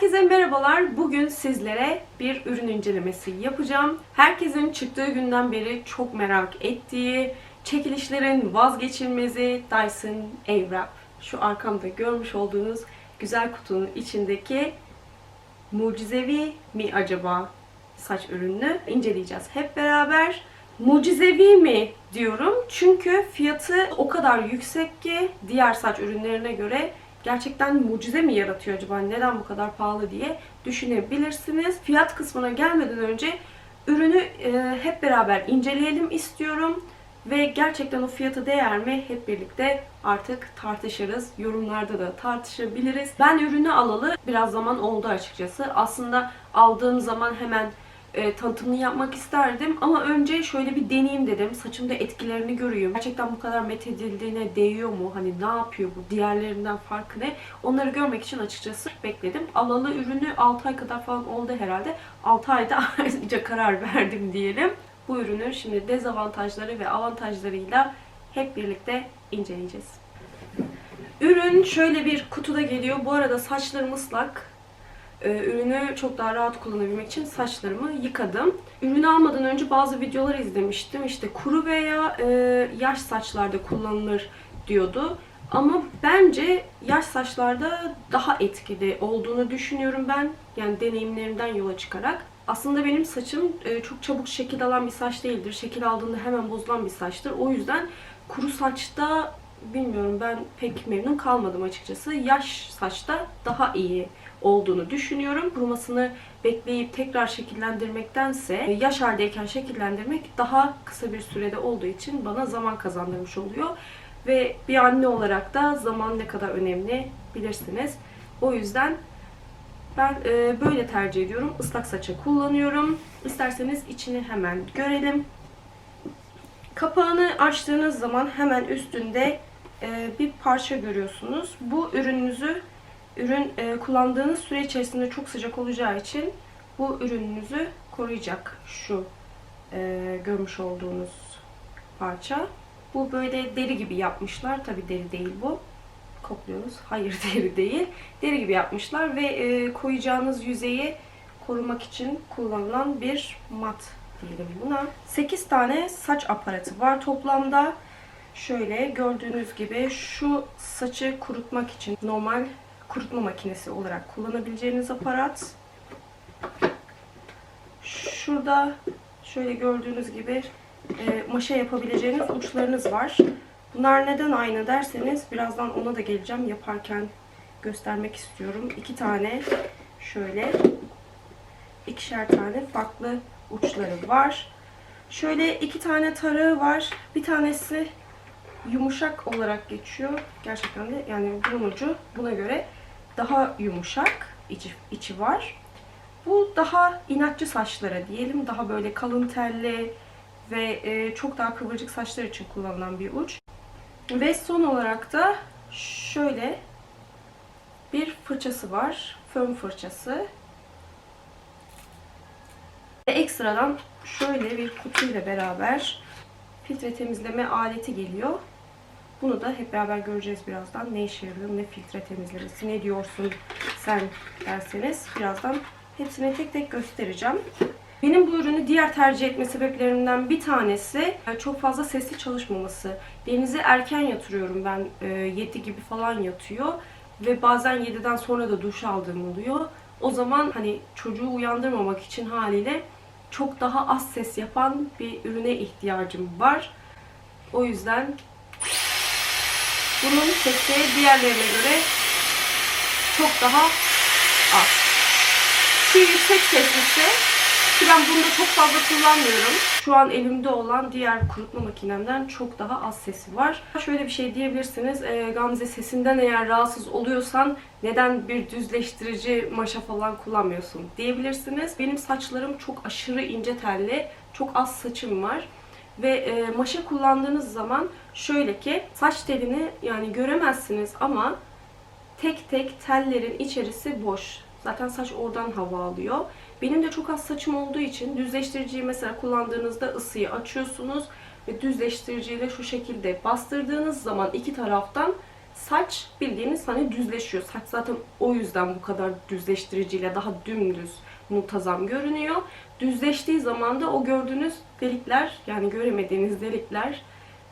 Herkese merhabalar. Bugün sizlere bir ürün incelemesi yapacağım. Herkesin çıktığı günden beri çok merak ettiği çekilişlerin vazgeçilmezi Dyson Airwrap. Şu arkamda görmüş olduğunuz güzel kutunun içindeki mucizevi mi acaba saç ürününü inceleyeceğiz hep beraber. Mucizevi mi diyorum çünkü fiyatı o kadar yüksek ki diğer saç ürünlerine göre gerçekten mucize mi yaratıyor acaba neden bu kadar pahalı diye düşünebilirsiniz. Fiyat kısmına gelmeden önce ürünü e, hep beraber inceleyelim istiyorum ve gerçekten o fiyatı değer mi hep birlikte artık tartışırız. Yorumlarda da tartışabiliriz. Ben ürünü alalı biraz zaman oldu açıkçası. Aslında aldığım zaman hemen e, tanıtımını yapmak isterdim ama önce şöyle bir deneyeyim dedim. Saçımda etkilerini göreyim. Gerçekten bu kadar methedildiğine değiyor mu? Hani ne yapıyor bu? Diğerlerinden farkı ne? Onları görmek için açıkçası bekledim. Alalı ürünü 6 ay kadar falan oldu herhalde. 6 ayda ayrıca karar verdim diyelim. Bu ürünün şimdi dezavantajları ve avantajlarıyla hep birlikte inceleyeceğiz. Ürün şöyle bir kutuda geliyor. Bu arada saçlarım ıslak. Ee, ürünü çok daha rahat kullanabilmek için saçlarımı yıkadım. Ürünü almadan önce bazı videolar izlemiştim. İşte kuru veya e, yaş saçlarda kullanılır diyordu. Ama bence yaş saçlarda daha etkili olduğunu düşünüyorum ben. Yani deneyimlerimden yola çıkarak. Aslında benim saçım e, çok çabuk şekil alan bir saç değildir. Şekil aldığında hemen bozulan bir saçtır. O yüzden kuru saçta bilmiyorum ben pek memnun kalmadım açıkçası. Yaş saçta daha iyi olduğunu düşünüyorum. Kurumasını bekleyip tekrar şekillendirmektense yaş haldeyken şekillendirmek daha kısa bir sürede olduğu için bana zaman kazandırmış oluyor. Ve bir anne olarak da zaman ne kadar önemli bilirsiniz. O yüzden ben e, böyle tercih ediyorum. Islak saça kullanıyorum. İsterseniz içini hemen görelim. Kapağını açtığınız zaman hemen üstünde e, bir parça görüyorsunuz. Bu ürününüzü ürün e, kullandığınız süre içerisinde çok sıcak olacağı için bu ürününüzü koruyacak şu e, görmüş olduğunuz parça. Bu böyle deri gibi yapmışlar. Tabi deri değil bu. Kokluyoruz. Hayır deri değil. Deri gibi yapmışlar ve e, koyacağınız yüzeyi korumak için kullanılan bir mat diyelim buna. 8 tane saç aparatı var toplamda. Şöyle gördüğünüz gibi şu saçı kurutmak için normal kurutma makinesi olarak kullanabileceğiniz aparat. Şurada şöyle gördüğünüz gibi e, maşa yapabileceğiniz uçlarınız var. Bunlar neden aynı derseniz birazdan ona da geleceğim. Yaparken göstermek istiyorum. İki tane şöyle ikişer tane farklı uçları var. Şöyle iki tane tarağı var. Bir tanesi yumuşak olarak geçiyor. Gerçekten de yani bunun ucu buna göre daha yumuşak içi, içi var. Bu daha inatçı saçlara diyelim. Daha böyle kalın telli ve e, çok daha kıvırcık saçlar için kullanılan bir uç. Ve son olarak da şöyle bir fırçası var. Fön fırçası. Ve ekstradan şöyle bir kutuyla beraber filtre temizleme aleti geliyor. Bunu da hep beraber göreceğiz birazdan. Ne işe yarıyor, ne filtre temizlemesi, ne diyorsun sen derseniz birazdan hepsini tek tek göstereceğim. Benim bu ürünü diğer tercih etme sebeplerimden bir tanesi e, çok fazla sesli çalışmaması. Denize erken yatırıyorum ben. 7 e, gibi falan yatıyor. Ve bazen 7'den sonra da duş aldığım oluyor. O zaman hani çocuğu uyandırmamak için haliyle çok daha az ses yapan bir ürüne ihtiyacım var. O yüzden bunun sesi diğerlerine göre çok daha az. Şu yüksek seslisi ki ben bunu da çok fazla kullanmıyorum. Şu an elimde olan diğer kurutma makinemden çok daha az sesi var. Şöyle bir şey diyebilirsiniz. E, Gamze sesinden eğer rahatsız oluyorsan neden bir düzleştirici maşa falan kullanmıyorsun diyebilirsiniz. Benim saçlarım çok aşırı ince telli. Çok az saçım var. Ve e, maşa kullandığınız zaman şöyle ki saç telini yani göremezsiniz ama tek tek tellerin içerisi boş. Zaten saç oradan hava alıyor. Benim de çok az saçım olduğu için düzleştiriciyi mesela kullandığınızda ısıyı açıyorsunuz ve düzleştiriciyle şu şekilde bastırdığınız zaman iki taraftan saç bildiğiniz hani düzleşiyor. Saç zaten o yüzden bu kadar düzleştiriciyle daha dümdüz, muntazam görünüyor. Düzleştiği zaman da o gördüğünüz delikler yani göremediğiniz delikler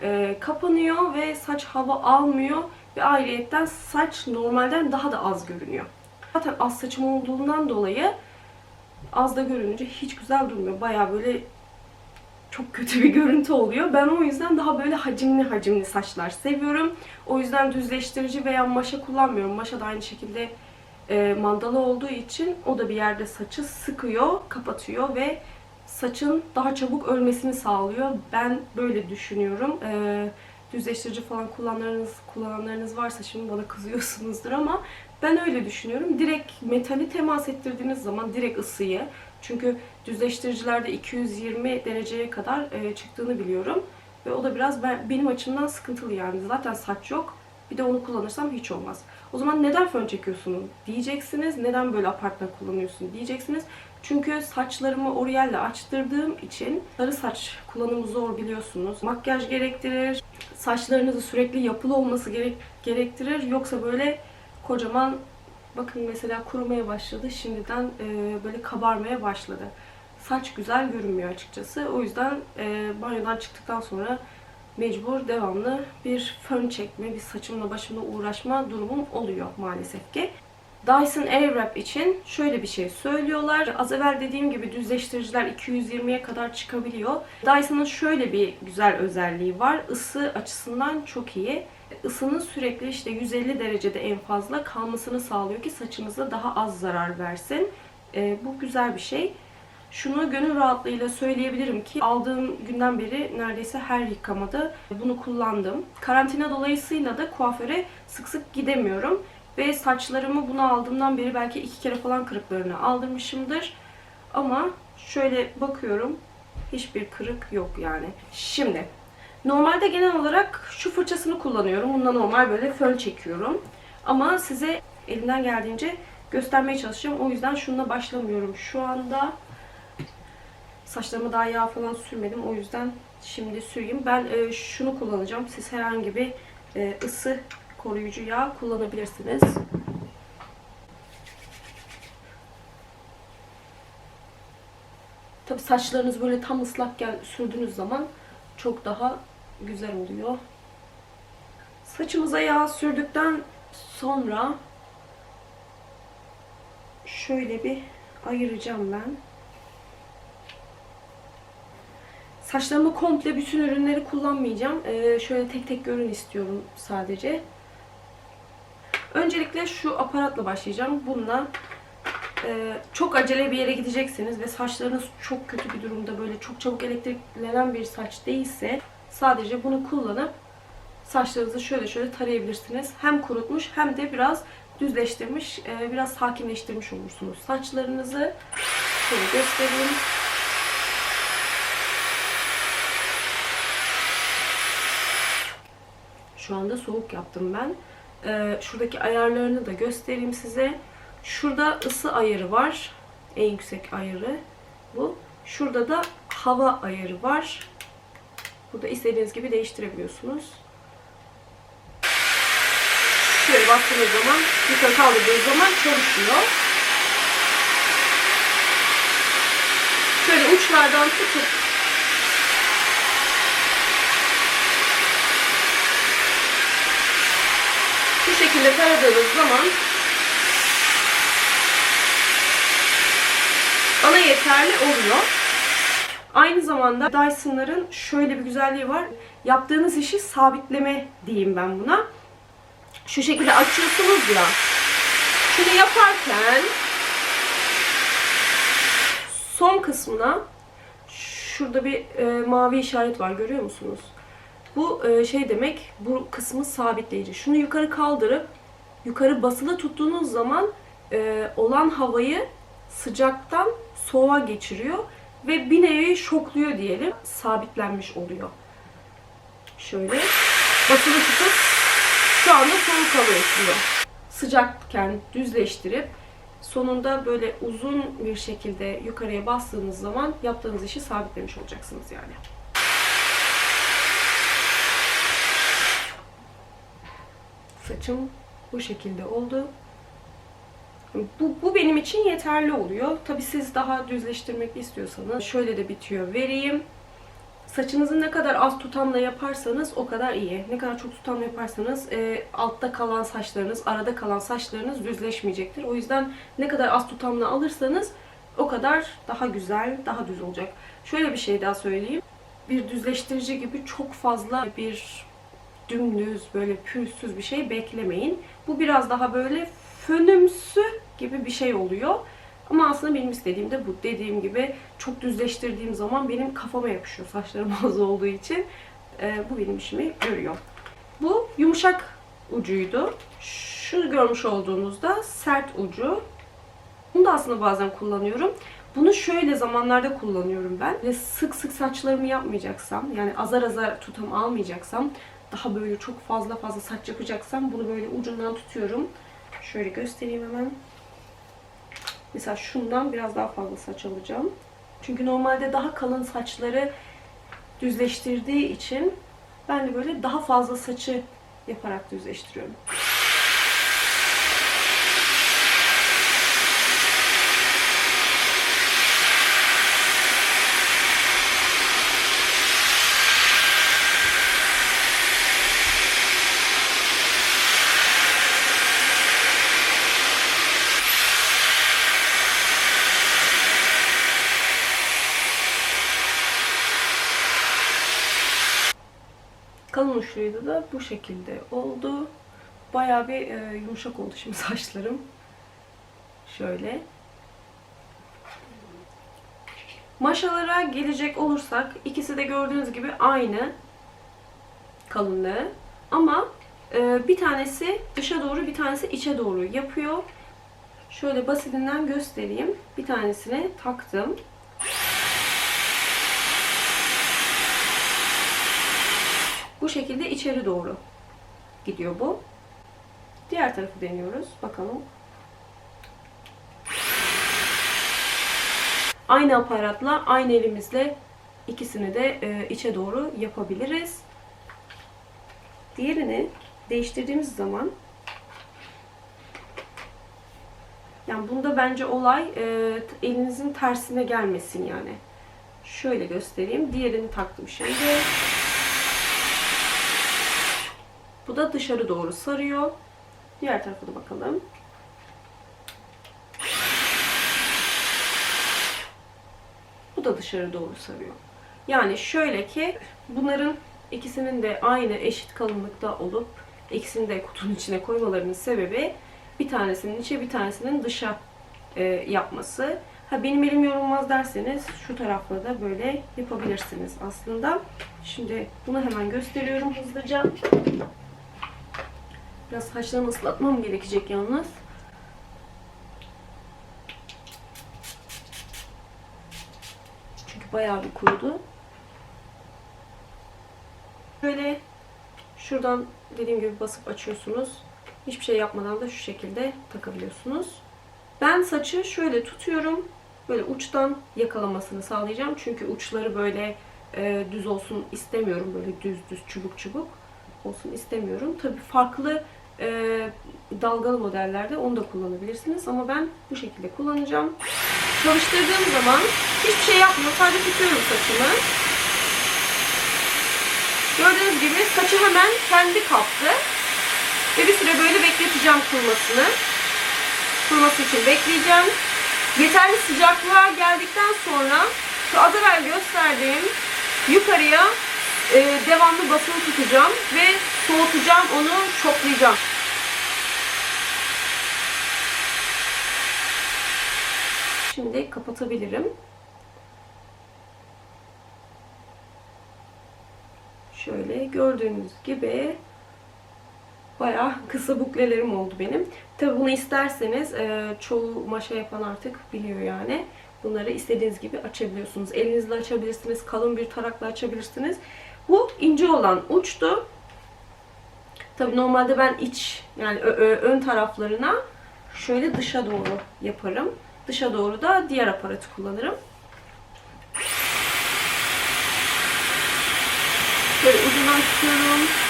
e, kapanıyor ve saç hava almıyor ve ayrıyetten saç normalden daha da az görünüyor. Zaten az saçım olduğundan dolayı az da görününce hiç güzel durmuyor. Baya böyle çok kötü bir görüntü oluyor. Ben o yüzden daha böyle hacimli hacimli saçlar seviyorum. O yüzden düzleştirici veya maşa kullanmıyorum. Maşa da aynı şekilde e, mandala olduğu için o da bir yerde saçı sıkıyor, kapatıyor ve saçın daha çabuk ölmesini sağlıyor. Ben böyle düşünüyorum. E, düzleştirici falan kullananlarınız, kullananlarınız varsa şimdi bana kızıyorsunuzdur ama ben öyle düşünüyorum. Direkt metali temas ettirdiğiniz zaman direkt ısıyı çünkü düzleştiricilerde 220 dereceye kadar e, çıktığını biliyorum. Ve o da biraz ben, benim açımdan sıkıntılı yani. Zaten saç yok. Bir de onu kullanırsam hiç olmaz. O zaman neden fön çekiyorsun diyeceksiniz. Neden böyle apartman kullanıyorsun diyeceksiniz. Çünkü saçlarımı Oriel'le açtırdığım için sarı saç kullanımı zor biliyorsunuz. Makyaj gerektirir. Saçlarınızı sürekli yapılı olması gerek, gerektirir. Yoksa böyle kocaman bakın mesela kurumaya başladı. Şimdiden e, böyle kabarmaya başladı. Saç güzel görünmüyor açıkçası. O yüzden e, banyodan çıktıktan sonra mecbur devamlı bir fön çekme, bir saçımla başımla uğraşma durumum oluyor maalesef ki. Dyson Airwrap için şöyle bir şey söylüyorlar. Az evvel dediğim gibi düzleştiriciler 220'ye kadar çıkabiliyor. Dyson'ın şöyle bir güzel özelliği var. Isı açısından çok iyi. Isının sürekli işte 150 derecede en fazla kalmasını sağlıyor ki saçınıza daha az zarar versin. E, bu güzel bir şey. Şunu gönül rahatlığıyla söyleyebilirim ki aldığım günden beri neredeyse her yıkamada bunu kullandım. Karantina dolayısıyla da kuaföre sık sık gidemiyorum. Ve saçlarımı bunu aldığımdan beri belki iki kere falan kırıklarını aldırmışımdır. Ama şöyle bakıyorum hiçbir kırık yok yani. Şimdi normalde genel olarak şu fırçasını kullanıyorum. Bundan normal böyle fön çekiyorum. Ama size elimden geldiğince göstermeye çalışacağım. O yüzden şununla başlamıyorum. Şu anda Saçlarıma daha yağ falan sürmedim. O yüzden şimdi süreyim. Ben e, şunu kullanacağım. Siz herhangi bir e, ısı koruyucu yağ kullanabilirsiniz. Tabi saçlarınız böyle tam ıslakken sürdüğünüz zaman çok daha güzel oluyor. Saçımıza yağ sürdükten sonra şöyle bir ayıracağım ben. Saçlarımı komple bütün ürünleri kullanmayacağım. Ee, şöyle tek tek görün istiyorum sadece. Öncelikle şu aparatla başlayacağım. Bununla e, çok acele bir yere gideceksiniz ve saçlarınız çok kötü bir durumda böyle çok çabuk elektriklenen bir saç değilse sadece bunu kullanıp saçlarınızı şöyle şöyle tarayabilirsiniz. Hem kurutmuş hem de biraz düzleştirmiş, e, biraz sakinleştirmiş olursunuz. Saçlarınızı şöyle göstereyim. Şu anda soğuk yaptım ben. Ee, şuradaki ayarlarını da göstereyim size. Şurada ısı ayarı var. En yüksek ayarı bu. Şurada da hava ayarı var. Burada istediğiniz gibi değiştirebiliyorsunuz. Şöyle bastığınız zaman, yukarı kaldırdığınız zaman çalışıyor. Şöyle uçlardan tutup şekilde taradığınız zaman bana yeterli oluyor. Aynı zamanda Dyson'ların şöyle bir güzelliği var. Yaptığınız işi sabitleme diyeyim ben buna. Şu şekilde açıyorsunuz ya. Şunu yaparken son kısmına şurada bir e, mavi işaret var görüyor musunuz? Bu e, şey demek, bu kısmı sabitleyici. Şunu yukarı kaldırıp yukarı basılı tuttuğunuz zaman e, olan havayı sıcaktan soğuğa geçiriyor ve bir nevi şokluyor diyelim. Sabitlenmiş oluyor. Şöyle basılı tutup şu anda soğuk hava esiyor. Sıcakken düzleştirip sonunda böyle uzun bir şekilde yukarıya bastığınız zaman yaptığınız işi sabitlemiş olacaksınız yani. Saçım bu şekilde oldu. Bu, bu benim için yeterli oluyor. Tabi siz daha düzleştirmek istiyorsanız şöyle de bitiyor vereyim. Saçınızı ne kadar az tutamla yaparsanız o kadar iyi. Ne kadar çok tutamla yaparsanız e, altta kalan saçlarınız, arada kalan saçlarınız düzleşmeyecektir. O yüzden ne kadar az tutamla alırsanız o kadar daha güzel, daha düz olacak. Şöyle bir şey daha söyleyeyim. Bir düzleştirici gibi çok fazla bir dümdüz, böyle pürüzsüz bir şey beklemeyin. Bu biraz daha böyle fönümsü gibi bir şey oluyor. Ama aslında benim istediğim de bu. Dediğim gibi çok düzleştirdiğim zaman benim kafama yapışıyor saçlarım az olduğu için. Ee, bu benim işimi görüyor. Bu yumuşak ucuydu. Şu görmüş olduğunuzda sert ucu. Bunu da aslında bazen kullanıyorum. Bunu şöyle zamanlarda kullanıyorum ben. Ve sık sık saçlarımı yapmayacaksam, yani azar azar tutam almayacaksam, daha böyle çok fazla fazla saç yapacaksam bunu böyle ucundan tutuyorum. Şöyle göstereyim hemen. Mesela şundan biraz daha fazla saç alacağım. Çünkü normalde daha kalın saçları düzleştirdiği için ben de böyle daha fazla saçı yaparak düzleştiriyorum. Kalın uçluydu da bu şekilde oldu. Bayağı bir e, yumuşak oldu şimdi saçlarım. Şöyle. Maşalara gelecek olursak ikisi de gördüğünüz gibi aynı kalınlığı. Ama e, bir tanesi dışa doğru bir tanesi içe doğru yapıyor. Şöyle basitinden göstereyim. Bir tanesini taktım. Bu şekilde içeri doğru gidiyor bu. Diğer tarafı deniyoruz. Bakalım. Aynı aparatla, aynı elimizle ikisini de e, içe doğru yapabiliriz. Diğerini değiştirdiğimiz zaman yani bunda bence olay e, elinizin tersine gelmesin yani. Şöyle göstereyim. Diğerini taktım şimdi. Bu da dışarı doğru sarıyor. Diğer tarafa da bakalım. Bu da dışarı doğru sarıyor. Yani şöyle ki bunların ikisinin de aynı eşit kalınlıkta olup ikisini de kutunun içine koymalarının sebebi bir tanesinin içe bir tanesinin dışa e, yapması. Ha benim elim yorulmaz derseniz şu tarafla da böyle yapabilirsiniz aslında. Şimdi bunu hemen gösteriyorum hızlıca. Biraz saçlarımı ıslatmam gerekecek yalnız. Çünkü bayağı bir kurudu. Böyle şuradan dediğim gibi basıp açıyorsunuz. Hiçbir şey yapmadan da şu şekilde takabiliyorsunuz. Ben saçı şöyle tutuyorum. Böyle uçtan yakalamasını sağlayacağım. Çünkü uçları böyle e, düz olsun istemiyorum. Böyle düz düz çubuk çubuk olsun istemiyorum. Tabii farklı e, dalgalı modellerde onu da kullanabilirsiniz. Ama ben bu şekilde kullanacağım. Çalıştırdığım zaman hiçbir şey yapmıyor. Sadece tutuyorum saçımı. Gördüğünüz gibi saçı hemen kendi kaptı. Ve bir süre böyle bekleteceğim kurumasını. Kuruması için bekleyeceğim. Yeterli sıcaklığa geldikten sonra şu az evvel gösterdiğim yukarıya e, devamlı basılı tutacağım ve soğutacağım onu şoklayacağım. Şimdi kapatabilirim. Şöyle gördüğünüz gibi bayağı kısa buklelerim oldu benim. Tabi bunu isterseniz e, çoğu maşa yapan artık biliyor yani. Bunları istediğiniz gibi açabiliyorsunuz. Elinizle açabilirsiniz, kalın bir tarakla açabilirsiniz. Bu ince olan uçtu. Tabi normalde ben iç yani ön taraflarına şöyle dışa doğru yaparım. Dışa doğru da diğer aparatı kullanırım. Böyle ucundan tutuyorum.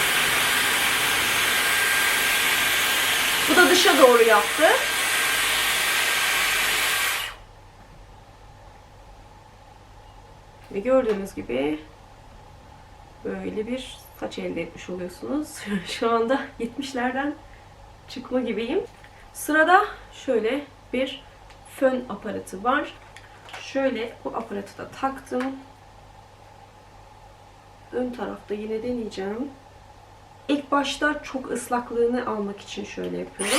da dışa doğru yaptı. Ve gördüğünüz gibi böyle bir saç elde etmiş oluyorsunuz. Şu anda 70'lerden çıkma gibiyim. Sırada şöyle bir fön aparatı var. Şöyle bu aparatı da taktım. Ön tarafta yine deneyeceğim. İlk başta çok ıslaklığını almak için şöyle yapıyorum.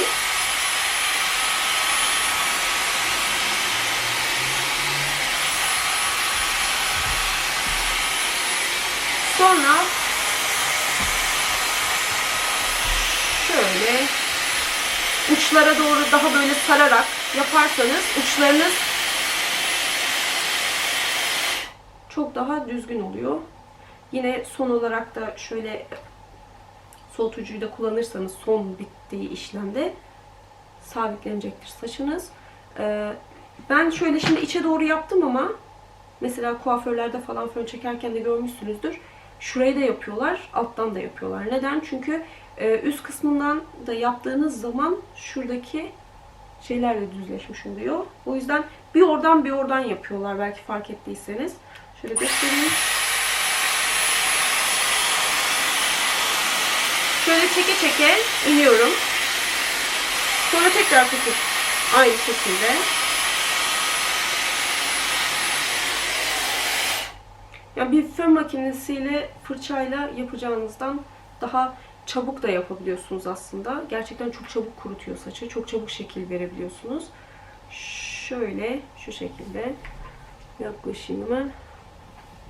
Sonra şöyle uçlara doğru daha böyle sararak yaparsanız uçlarınız çok daha düzgün oluyor. Yine son olarak da şöyle soğutucuyu da kullanırsanız son bittiği işlemde sabitlenecektir saçınız. Ee, ben şöyle şimdi içe doğru yaptım ama mesela kuaförlerde falan fön çekerken de görmüşsünüzdür. Şurayı da yapıyorlar, alttan da yapıyorlar. Neden? Çünkü e, üst kısmından da yaptığınız zaman şuradaki şeyler de düzleşmiş oluyor. O yüzden bir oradan bir oradan yapıyorlar belki fark ettiyseniz. Şöyle göstereyim. Şöyle çeke çeke iniyorum. Sonra tekrar tutup aynı şekilde. Yani bir fön makinesiyle fırçayla yapacağınızdan daha çabuk da yapabiliyorsunuz aslında. Gerçekten çok çabuk kurutuyor saçı. Çok çabuk şekil verebiliyorsunuz. Şöyle şu şekilde yaklaşayım hemen.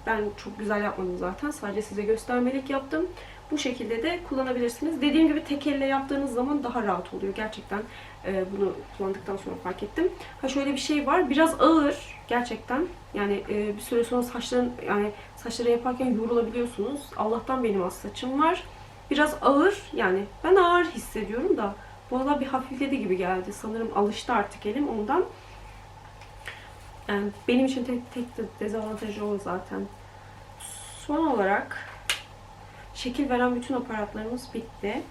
Ben çok güzel yapmadım zaten. Sadece size göstermelik yaptım. Bu şekilde de kullanabilirsiniz. Dediğim gibi tek elle yaptığınız zaman daha rahat oluyor. Gerçekten e, bunu kullandıktan sonra fark ettim. Ha şöyle bir şey var. Biraz ağır gerçekten. Yani e, bir süre sonra saçların yani saçları yaparken yorulabiliyorsunuz. Allah'tan benim az saçım var. Biraz ağır yani ben ağır hissediyorum da bu arada bir hafifledi gibi geldi. Sanırım alıştı artık elim ondan. Yani benim için tek, tek de dezavantajı o zaten. Son olarak şekil veren bütün aparatlarımız bitti.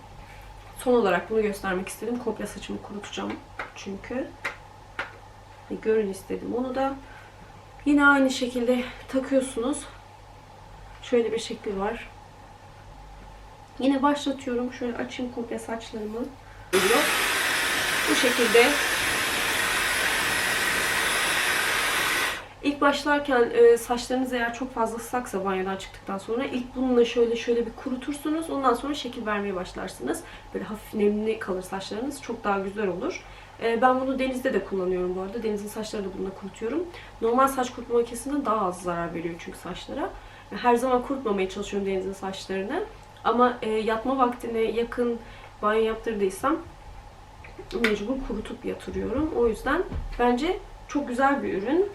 Son olarak bunu göstermek istedim. Komple saçımı kurutacağım çünkü. Görün istedim onu da. Yine aynı şekilde takıyorsunuz. Şöyle bir şekli var. Yine başlatıyorum. Şöyle açayım komple saçlarımı. Bu şekilde İlk başlarken e, saçlarınız eğer çok fazla ıslaksa banyodan çıktıktan sonra ilk bununla şöyle şöyle bir kurutursunuz. Ondan sonra şekil vermeye başlarsınız. Böyle hafif nemli kalır saçlarınız. Çok daha güzel olur. E, ben bunu denizde de kullanıyorum bu arada. Denizin saçlarını da bununla kurutuyorum. Normal saç kurutma makinesinden daha az zarar veriyor çünkü saçlara. Her zaman kurutmamaya çalışıyorum denizin saçlarını. Ama e, yatma vaktine yakın banyo yaptırdıysam mecbur kurutup yatırıyorum. O yüzden bence çok güzel bir ürün.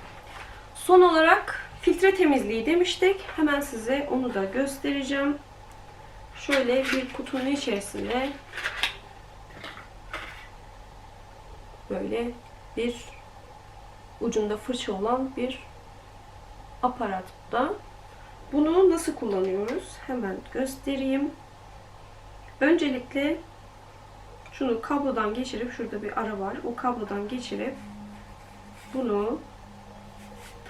Son olarak filtre temizliği demiştik. Hemen size onu da göstereceğim. Şöyle bir kutunun içerisinde böyle bir ucunda fırça olan bir aparat bu da. Bunu nasıl kullanıyoruz? Hemen göstereyim. Öncelikle şunu kablodan geçirip şurada bir ara var. O kablodan geçirip bunu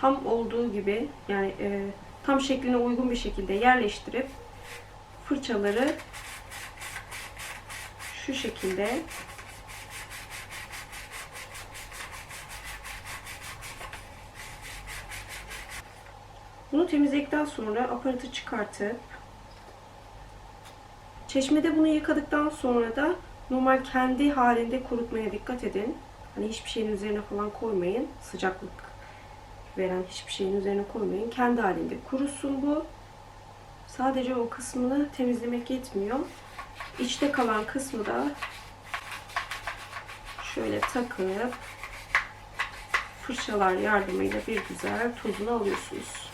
tam olduğu gibi yani e, tam şekline uygun bir şekilde yerleştirip fırçaları şu şekilde bunu temizledikten sonra aparatı çıkartıp çeşmede bunu yıkadıktan sonra da normal kendi halinde kurutmaya dikkat edin. Hani hiçbir şeyin üzerine falan koymayın. Sıcaklık veren hiçbir şeyin üzerine koymayın. Kendi halinde kurusun bu. Sadece o kısmını temizlemek yetmiyor. İçte kalan kısmı da şöyle takıp fırçalar yardımıyla bir güzel tozunu alıyorsunuz.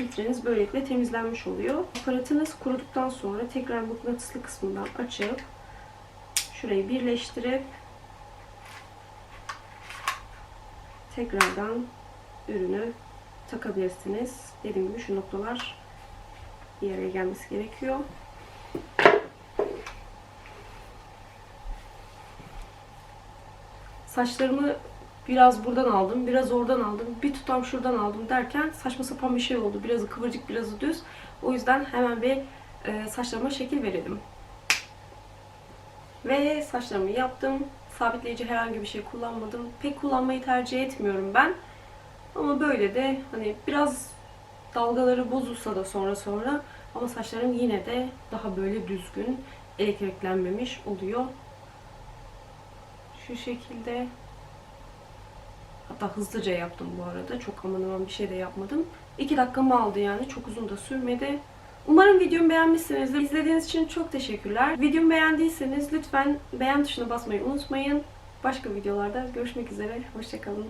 filtreniz böylelikle temizlenmiş oluyor. Aparatınız kuruduktan sonra tekrar mıknatıslı kısmından açıp şurayı birleştirip tekrardan ürünü takabilirsiniz. Dediğim gibi şu noktalar bir araya gelmesi gerekiyor. Saçlarımı biraz buradan aldım, biraz oradan aldım, bir tutam şuradan aldım derken saçma sapan bir şey oldu. Birazı kıvırcık, birazı düz. O yüzden hemen bir e, saçlarıma şekil verelim. Ve saçlarımı yaptım. Sabitleyici herhangi bir şey kullanmadım. Pek kullanmayı tercih etmiyorum ben. Ama böyle de hani biraz dalgaları bozulsa da sonra sonra ama saçlarım yine de daha böyle düzgün, elektriklenmemiş oluyor. Şu şekilde. Hatta hızlıca yaptım bu arada. Çok aman aman bir şey de yapmadım. 2 dakikamı aldı yani. Çok uzun da sürmedi. Umarım videomu beğenmişsinizdir. İzlediğiniz için çok teşekkürler. Videomu beğendiyseniz lütfen beğen tuşuna basmayı unutmayın. Başka videolarda görüşmek üzere. Hoşçakalın.